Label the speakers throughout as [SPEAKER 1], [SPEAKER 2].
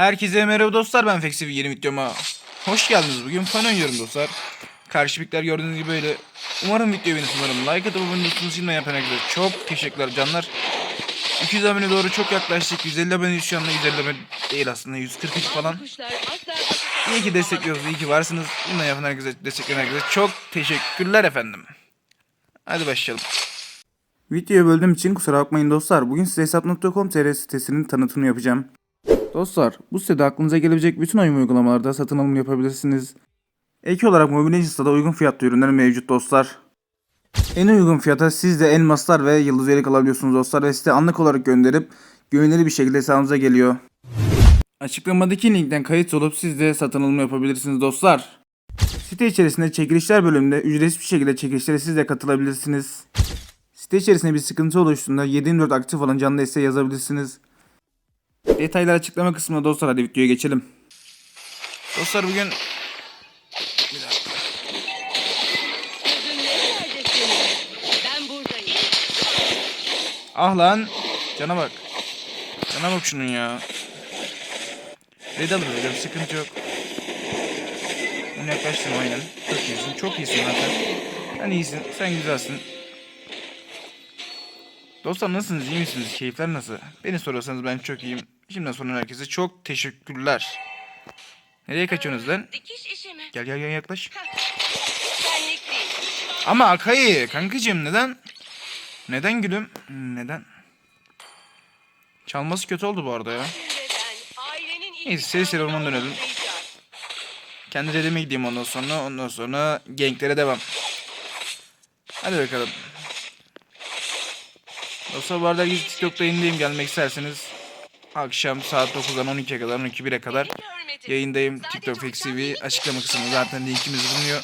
[SPEAKER 1] Herkese merhaba dostlar ben Fexiv yeni videoma hoş geldiniz. Bugün fan oynuyorum dostlar. Karşı pikler gördüğünüz gibi böyle. Umarım video beğenir umarım like atıp abone olursunuz. Şimdi yapan herkese çok teşekkürler canlar. 200 abone doğru çok yaklaştık. 150 abone şu anda 150 abone değil aslında 143 falan. İyi ki destekliyorsunuz iyi ki varsınız. Bundan yapan herkese destekleyen herkese çok teşekkürler efendim. Hadi başlayalım. Videoyu böldüğüm için kusura bakmayın dostlar. Bugün size hesap.com.tr sitesinin tanıtımını yapacağım. Dostlar, bu sitede aklınıza gelebilecek bütün oyun uygulamalarda satın alım yapabilirsiniz. Ek olarak Mobile Legends'ta da uygun fiyatlı ürünler mevcut dostlar. En uygun fiyata siz de elmaslar ve yıldız üyelik alabiliyorsunuz dostlar ve site anlık olarak gönderip güvenilir bir şekilde hesabınıza geliyor. Açıklamadaki linkten kayıt olup siz de satın alım yapabilirsiniz dostlar. Site içerisinde çekilişler bölümünde ücretsiz bir şekilde çekilişlere siz de katılabilirsiniz. Site içerisinde bir sıkıntı oluştuğunda 7/24 aktif olan canlı desteği yazabilirsiniz. Detaylar açıklama kısmında dostlar hadi videoya geçelim. Dostlar bugün. Ah lan. Cana bak. Cana bak şunun ya. Red alırız hocam sıkıntı yok. Bunu yaklaştım aynen. Çok iyisin. Çok iyisin zaten. Sen iyisin. Sen güzelsin. Dostlar nasılsınız? iyi misiniz? Keyifler nasıl? Beni soruyorsanız ben çok iyiyim. Şimdiden sonra herkese çok teşekkürler. Nereye kaçıyorsunuz lan?
[SPEAKER 2] Dikiş işi mi?
[SPEAKER 1] Gel gel gel yaklaş.
[SPEAKER 2] Değil.
[SPEAKER 1] Ama Akay'ı kankacığım neden? Neden gülüm? Neden? Çalması kötü oldu bu arada ya.
[SPEAKER 2] Ailenin
[SPEAKER 1] Neyse, seri seri ormana dönelim. Kendi dedeme gideyim ondan sonra. Ondan sonra genklere devam. Hadi bakalım. Dostlar bu arada biz TikTok'ta yayındayım gelmek isterseniz. Akşam saat 9'dan 12'ye kadar 12.1'e kadar
[SPEAKER 2] Bir hürmetim.
[SPEAKER 1] yayındayım. TikTok Flex TV açıklama kısmında zaten linkimiz bulunuyor.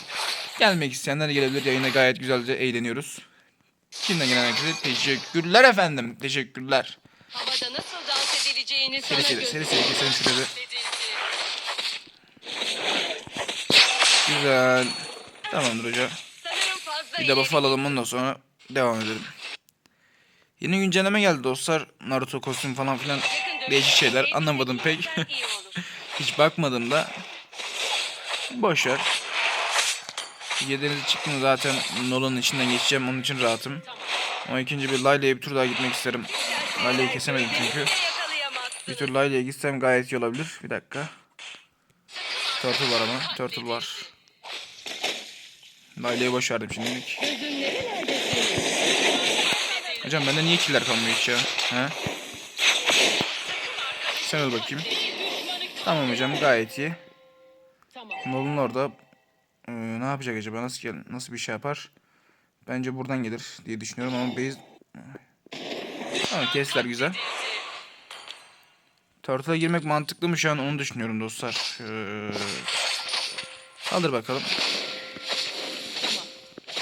[SPEAKER 1] Gelmek isteyenler gelebilir. Yayına gayet güzelce eğleniyoruz. Şimdiden gelen herkese teşekkürler efendim. Teşekkürler.
[SPEAKER 2] Havada nasıl dans edileceğini
[SPEAKER 1] Seri
[SPEAKER 2] sana
[SPEAKER 1] seri seri seri keselim şurada. Güzel. Tamamdır hocam.
[SPEAKER 2] Sanırım fazla
[SPEAKER 1] Bir de buff alalım ondan sonra devam edelim. Yeni güncelleme geldi dostlar. Naruto kostüm falan filan değişik şeyler. Anlamadım pek. Hiç bakmadım da. Boş ver. Yediniz çıktım zaten Nolan'ın içinden geçeceğim onun için rahatım. Ama ikinci bir Layla'ya bir tur daha gitmek isterim. Layla'yı kesemedim çünkü. Bir tur Layla'ya gitsem gayet iyi olabilir. Bir dakika. Turtle var ama. Turtle var. Layla'yı boş verdim şimdilik. Hocam bende niye killer kalmıyor hiç ya? He? Sen öl bakayım. Tamam hocam gayet iyi. Nolan orada Ee, ne yapacak acaba? Nasıl gel nasıl bir şey yapar? Bence buradan gelir diye düşünüyorum ama base Tamam kesler güzel. Turtle'a girmek mantıklı mı şu an onu düşünüyorum dostlar. Şöyle... Saldır bakalım.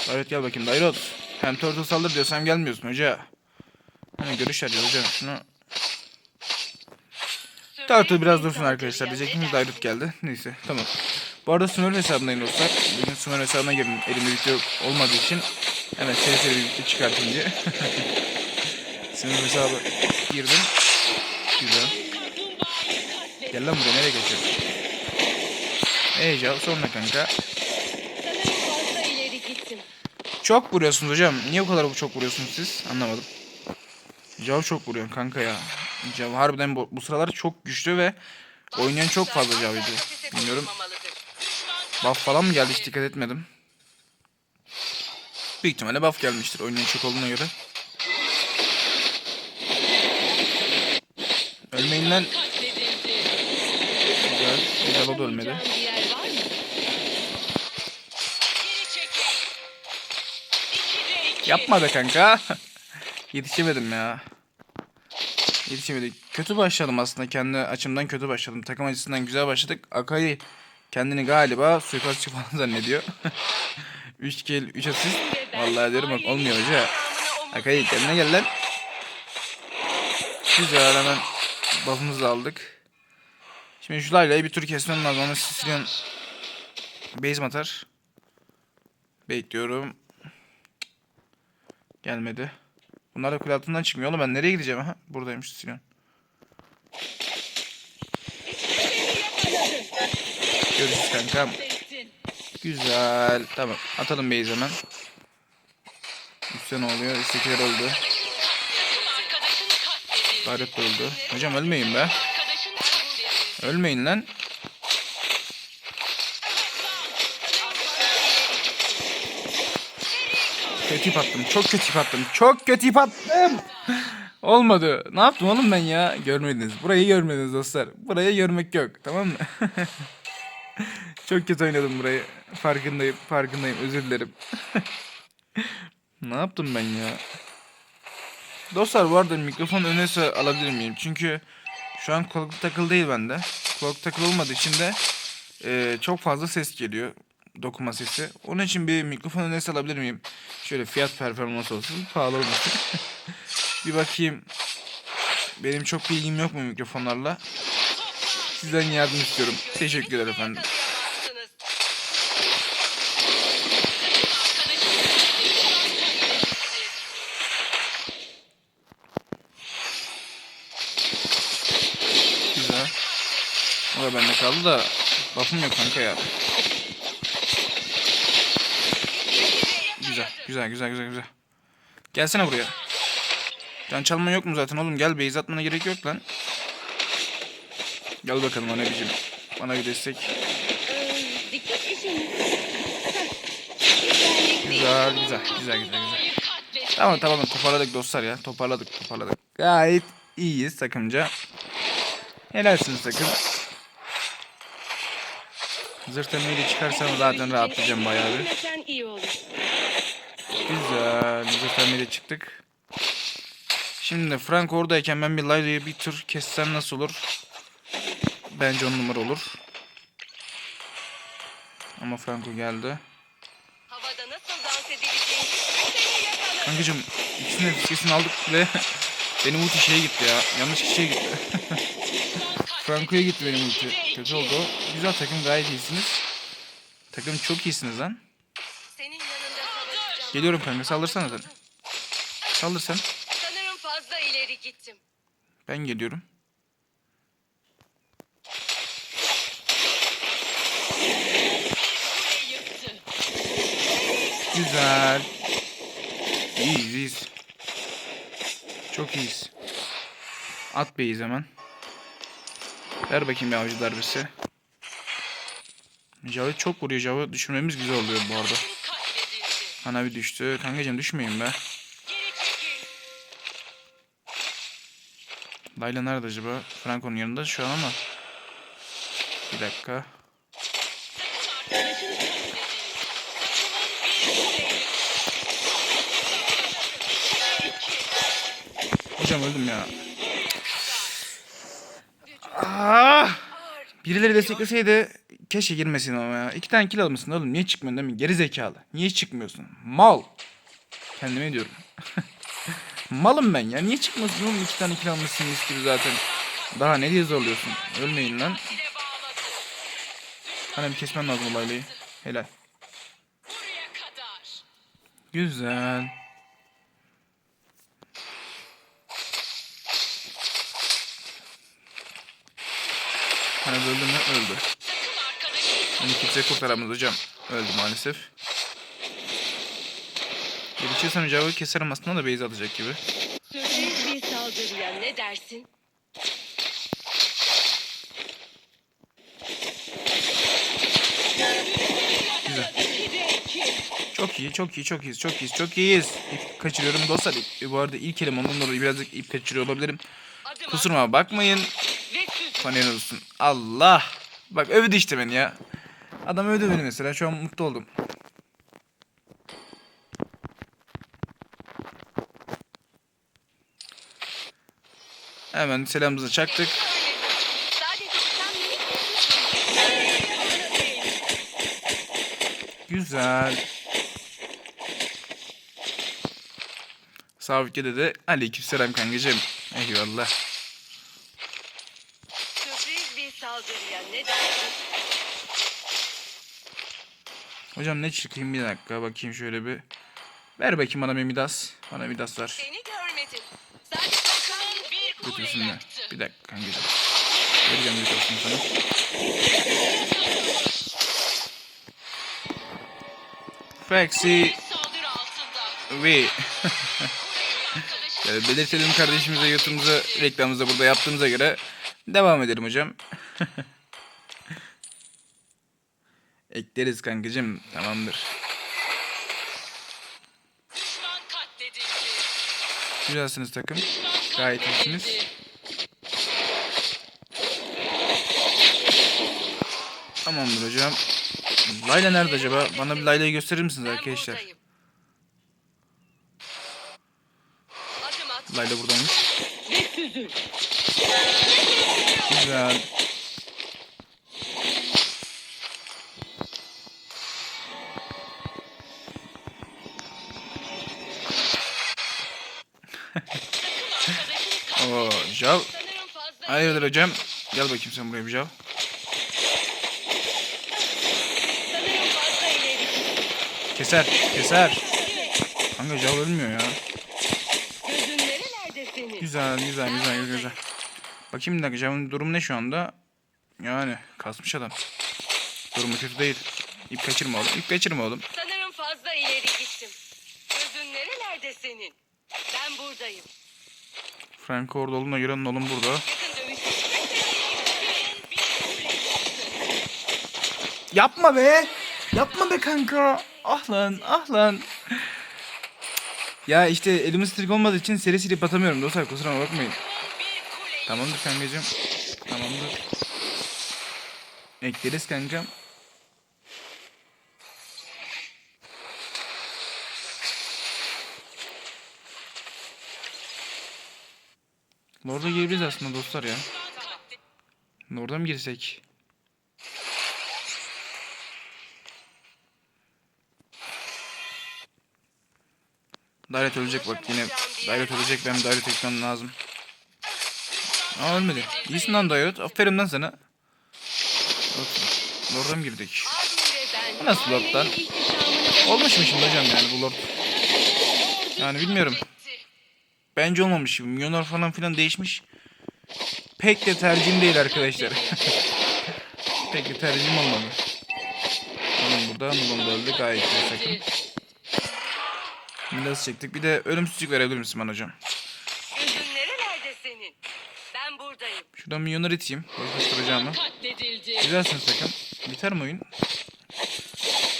[SPEAKER 1] Dairot gel bakayım Dairot. Hem Turtle saldır diyorsam gelmiyorsun hoca. Hani görüş arıyor hocam şunu. Turtle biraz dursun arkadaşlar diyecektiniz Dairot geldi. Neyse tamam. Bu arada Smurf hesabındayım dostlar. Bugün Smurf hesabına girdim. Elimde video olmadığı için hemen seri seri bir video çıkartayım diye. Smurf hesabı girdim. Güzel. Gel lan buraya nereye kaçıyorsun? Ey sonra kanka. Çok vuruyorsunuz hocam. Niye o kadar çok vuruyorsunuz siz? Anlamadım. Jav çok vuruyor kanka ya. Jav harbiden bu, bu sıralar çok güçlü ve oynayan çok fazla Jav'ydı. Bilmiyorum. Buff falan mı geldi hiç dikkat etmedim. Büyük ihtimalle buff gelmiştir oynayan çok olduğuna göre. Ölmeyin lan. Güzel. Güzel o da ölmedi. Yapma be kanka. Yetişemedim ya. Yetişemedik. Kötü başladım aslında. Kendi açımdan kötü başladım. Takım açısından güzel başladık. Akai kendini galiba suikastçı falan zannediyor. 3 kill, 3 asist. Vallahi diyorum bak olmuyor hoca. Akai kendine gel lan. Güzel hemen buff'ımızı aldık. Şimdi şu Layla'yı bir tur kesmem lazım. Ama Sicilian base atar? Bekliyorum. Gelmedi. Bunlar da kule altından çıkmıyor oğlum. Ben nereye gideceğim? Ha? Buradaymış Sicilian. Görüşürüz kankam. Güzel. Tamam. Atalım base hemen. Üstte ne oluyor? Üsttekiler öldü. De öldü. Hocam ölmeyin be. Ölmeyin lan. Kötü ip attım. Çok kötü ip attım. Çok kötü ip attım. Olmadı. Ne yaptım oğlum ben ya? Görmediniz. Burayı görmediniz dostlar. Burayı görmek yok. Tamam mı? Çok kötü oynadım burayı. Farkındayım. Farkındayım. Özür dilerim. ne yaptım ben ya? Dostlar bu arada mikrofon öne alabilir miyim? Çünkü şu an kulaklık takılı değil bende. Kulaklık takılı olmadığı için de e, çok fazla ses geliyor. Dokuma sesi. Onun için bir mikrofon öne alabilir miyim? Şöyle fiyat performans olsun. Pahalı olmasın. bir bakayım. Benim çok bilgim yok mu mikrofonlarla? Sizden yardım istiyorum. Teşekkürler efendim. Güzel. O da bende kaldı da lafım yok kanka ya. Güzel, güzel, güzel, güzel, güzel. Gelsene buraya. Can çalma yok mu zaten oğlum? Gel base atmana gerek yok lan. Gel bakalım anneciğim. Bana bir destek. Güzel, güzel, güzel, güzel, güzel. Tamam tamam toparladık dostlar ya. Toparladık, toparladık. Gayet iyiyiz takımca. Helalsiniz takım. Zırt emniğiyle çıkarsam zaten rahatlayacağım bayağı bir. Güzel. Zırt emniğiyle çıktık. Şimdi Frank oradayken ben bir Layla'yı bir tur kessem nasıl olur? Bence on numara olur. Ama Franco geldi.
[SPEAKER 2] Havada nasıl dans edileceğini seni yakalarım.
[SPEAKER 1] Kankacım ikisinin fiskesini aldık bile benim ulti şeye gitti ya. Yanlış kişiye gitti. Franco'ya gitti benim ulti. Kötü oldu. Güzel takım gayet iyisiniz. Takım çok iyisiniz lan. Geliyorum kanka saldırsana sen. Saldır sen.
[SPEAKER 2] Sanırım fazla ileri gittim.
[SPEAKER 1] Ben geliyorum. Güzel. İyiyiz iyiyiz. Çok iyiyiz. At beyiz hemen. Ver bakayım bir avcı darbesi. Java çok vuruyor. Java düşürmemiz güzel oluyor bu arada. Bana bir düştü. Kankacım düşmeyin be. Layla nerede acaba? Franco'nun yanında şu an ama. Bir dakika. Hocam öldüm ya. Ah! Birileri destekleseydi keşke girmesin ama ya. İki tane kill almışsın oğlum. Niye çıkmıyorsun değil mi? Geri zekalı. Niye çıkmıyorsun? Mal. Kendime diyorum. Malım ben ya. Niye çıkmıyorsun oğlum? İki tane kill almışsın mis gibi zaten. Daha ne diye zorluyorsun? Ölmeyin lan. Hani bir kesmen lazım olaylayı. Helal. Güzel. Hani öldü mü? Öldü. Hani kimse kurtaramaz hocam. Öldü maalesef. Gelişirsem cevabı keserim aslında da base atacak gibi.
[SPEAKER 2] sürpriz bir saldırıya ne dersin?
[SPEAKER 1] Güzel. Çok iyi, çok iyi, çok iyiyiz, çok iyiyiz, çok iyiyiz. İp kaçırıyorum dostlar. İp- bu arada ilk elememden dolayı birazcık ip kaçırıyor olabilirim. Kusuruma bakmayın. Panen olsun. Allah. Bak övdü işte beni ya. Adam övdü beni mesela. Şu an mutlu oldum. Hemen selamımızı çaktık. Güzel. Ülkede de aleykümselam kankacığım. Eyvallah. Hocam ne çıkayım bir dakika bakayım şöyle bir. Ver bakayım bana bir Midas. Bana Midas ver.
[SPEAKER 2] Seni görmedim. Sadece bir kule
[SPEAKER 1] Bir dakika kanka. Vereceğim Midas'ını sana.
[SPEAKER 2] Faxi
[SPEAKER 1] Soldur.
[SPEAKER 2] V.
[SPEAKER 1] Evet, belirtelim kardeşimize, YouTube'umuza, reklamımızı burada yaptığımıza göre devam edelim hocam. Ekleriz kankacım. Tamamdır. Güzelsiniz takım. Gayet iyisiniz. Tamamdır hocam. Layla nerede acaba? Bana bir Layla'yı gösterir misiniz arkadaşlar? Layla buradaymış. Güzel. Oo, Jav. Hayırdır hocam? Gel bakayım sen buraya bir Jav. Keser, keser. Kanka Jav ölmüyor ya. Güzel, güzel, güzel, güzel. Bakayım bir dakika Jav'ın durumu ne şu anda? Yani kasmış adam. Durumu kötü değil. İp kaçırma oğlum, ip kaçırma oğlum.
[SPEAKER 2] Sanırım fazla ileri gittim. Gözün nerelerde senin? Ben buradayım.
[SPEAKER 1] Frank orada olduğuna göre Nolan burada. Yapma be! Yapma be kanka! Ah lan, ah lan. Ya işte elimiz trik olmadığı için seri silip atamıyorum dostlar kusura bakmayın. Tamamdır kankacığım. Tamamdır. Ekleriz kankam. Lord'a girebiliriz aslında dostlar ya. Lord'a mı girsek? Dairet ölecek bak yine. Dairet ölecek benim Dairet ekmem lazım. Aa ölmedi. İyisin lan Dairet. Aferin lan sana. Lord'a mı girdik? Nasıl lord lan?
[SPEAKER 2] ailenin ihtişamını
[SPEAKER 1] Olmuş mu şimdi hocam yani bu Lord? Yani bilmiyorum. Bence olmamış. Milyonlar falan filan değişmiş. Pek de tercihim değil arkadaşlar. Pek de tercihim olmadı. Oğlum burada da öldü gayet iyi takım. Milas çektik. Bir de ölümsüzlük verebilir misin bana hocam?
[SPEAKER 2] Gözün nerelerde senin? Ben buradayım.
[SPEAKER 1] Şuradan milyonları iteyim. Koşturacağım
[SPEAKER 2] Katledildi.
[SPEAKER 1] Güzelsiniz takım. Biter mi oyun?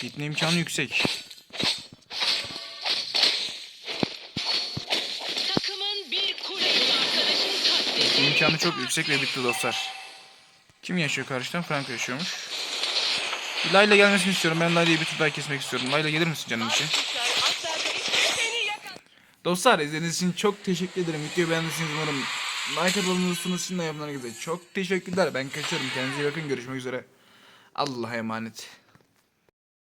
[SPEAKER 1] Bitme imkanı yüksek.
[SPEAKER 2] Takımın bir kulesi arkadaşını katledildi.
[SPEAKER 1] İmkanı çok yüksek ve bitti dostlar. Kim yaşıyor karşıdan? Frank yaşıyormuş. Layla gelmesini istiyorum. Ben Layla'yı bir tur daha kesmek istiyorum. Layla gelir misin canım için? Dostlar izlediğiniz için çok teşekkür ederim. Videoyu beğendiyseniz umarım like atılmışsınız. Şimdi yapılan çok teşekkürler. Ben kaçıyorum. Kendinize iyi bakın. Görüşmek üzere. Allah'a emanet.